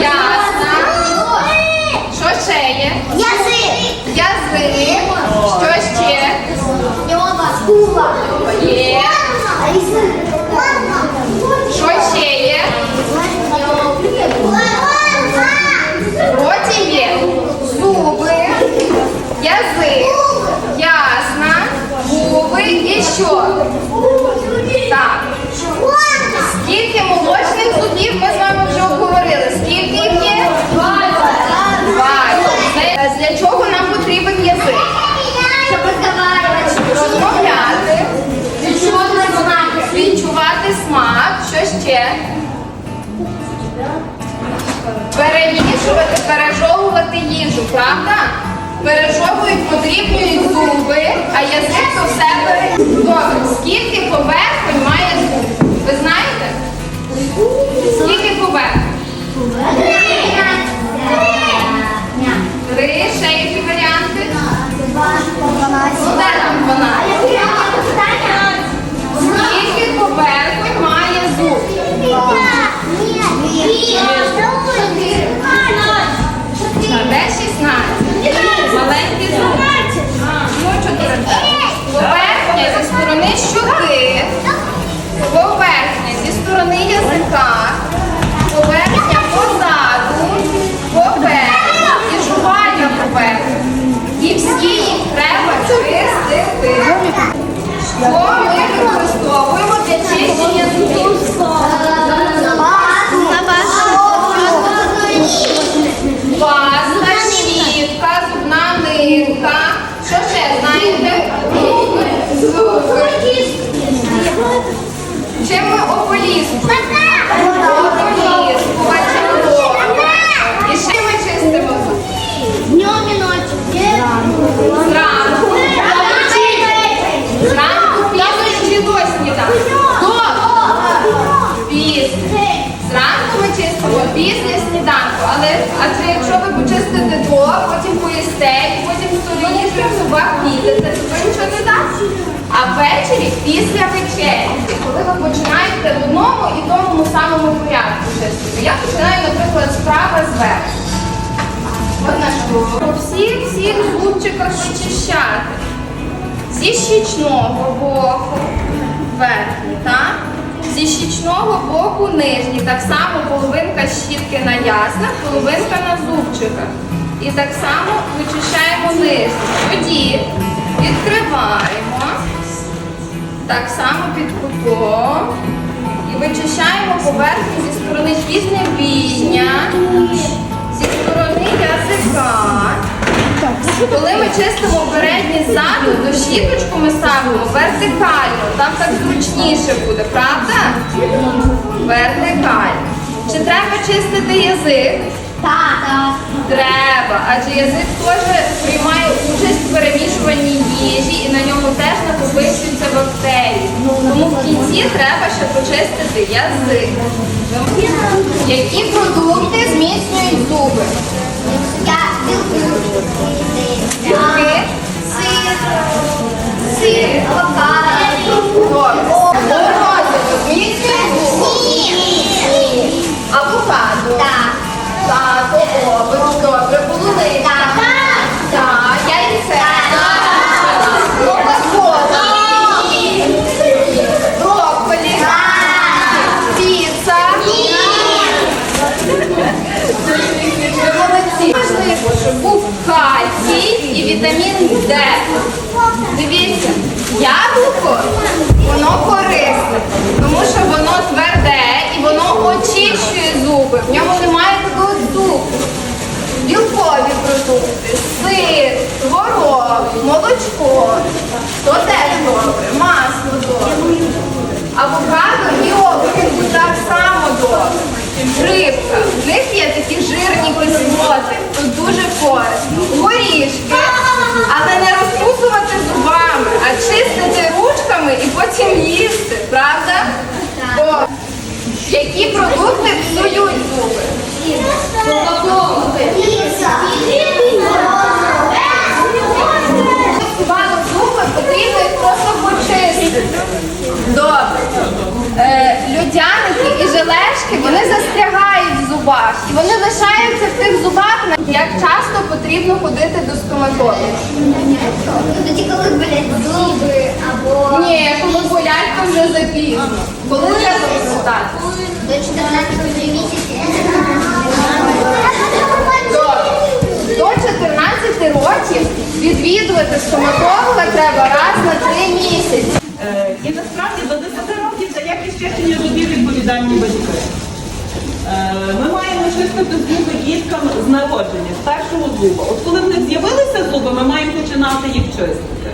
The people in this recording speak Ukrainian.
Язик. Що ще? Є. Що ще є? В роті є зуби, язик, ясна, губи і що? Так. Скільки молочних зубів ми з вами вже обговорили? Скільки їх є? Два. Е, Для чого нам потрібен язик? Розмовляти, відчувати смак, Перемішувати, пережовувати їжу, правда? Пережовують, подрібнюють зуби, а язик то все. Добре, скільки поверхонь має зуб? Ви знаєте? Скільки поверхонь? Три, ще які варіанти? Ну, де там 12? Поверхня зі сторони щоки, поверхня зі сторони язика, але адже якщо ви почистите до, потім поїсте і потім стоїте в зубах підете, то ви нічого не дасть. А ввечері після вечері, коли ви починаєте в одному і тому самому порядку чистити. Я починаю, наприклад, справа зверху. От наш По всіх всіх зубчиках вичищати. Зі щічного боку нижній. Так само половинка щітки на яснах, половинка на зубчиках. І так само вичищаємо нижній. Тоді відкриваємо. Так само під кутом. І вичищаємо поверхню зі сторони пізневіння, зі сторони. Коли ми чистимо передній ззаду, то щіточку ми ставимо вертикально. Там так зручніше буде, правда? Вертикально. Чи треба чистити язик? Так. Треба, адже язик теж приймає участь в перемішуванні їжі і на ньому теж накопичуються бактерії. Тому в кінці треба ще почистити язик. Які продукти зміцнюють зуби? Білки, сир, вітамін Д. Дивіться, яблуко, воно корисне, тому що воно тверде і воно очищує зуби. В ньому немає такого цукру. Білкові продукти, сир, творог, молочко, то теж добре, масло добре. Авокадо і овочі так само добре. Рибка, в них є такі жирні кислоти, тут дуже корисно. Горішки, і вони лишаються в тих зубах, як часто потрібно ходити до стоматолога. Тобто Тоді, коли болять зуби або... Ні, коли болять, то вже запізно. Коли треба консультацію? До 14 місяців. До 14 років відвідувати стоматолога треба раз на 3 місяці. Е, і насправді до 10 років за якість чищення зубів відповідальні батьки. Е, ми маємо чистити зуби діткам з народження, з першого зуба. От коли вони з'явилися зуби, ми маємо починати їх чистити.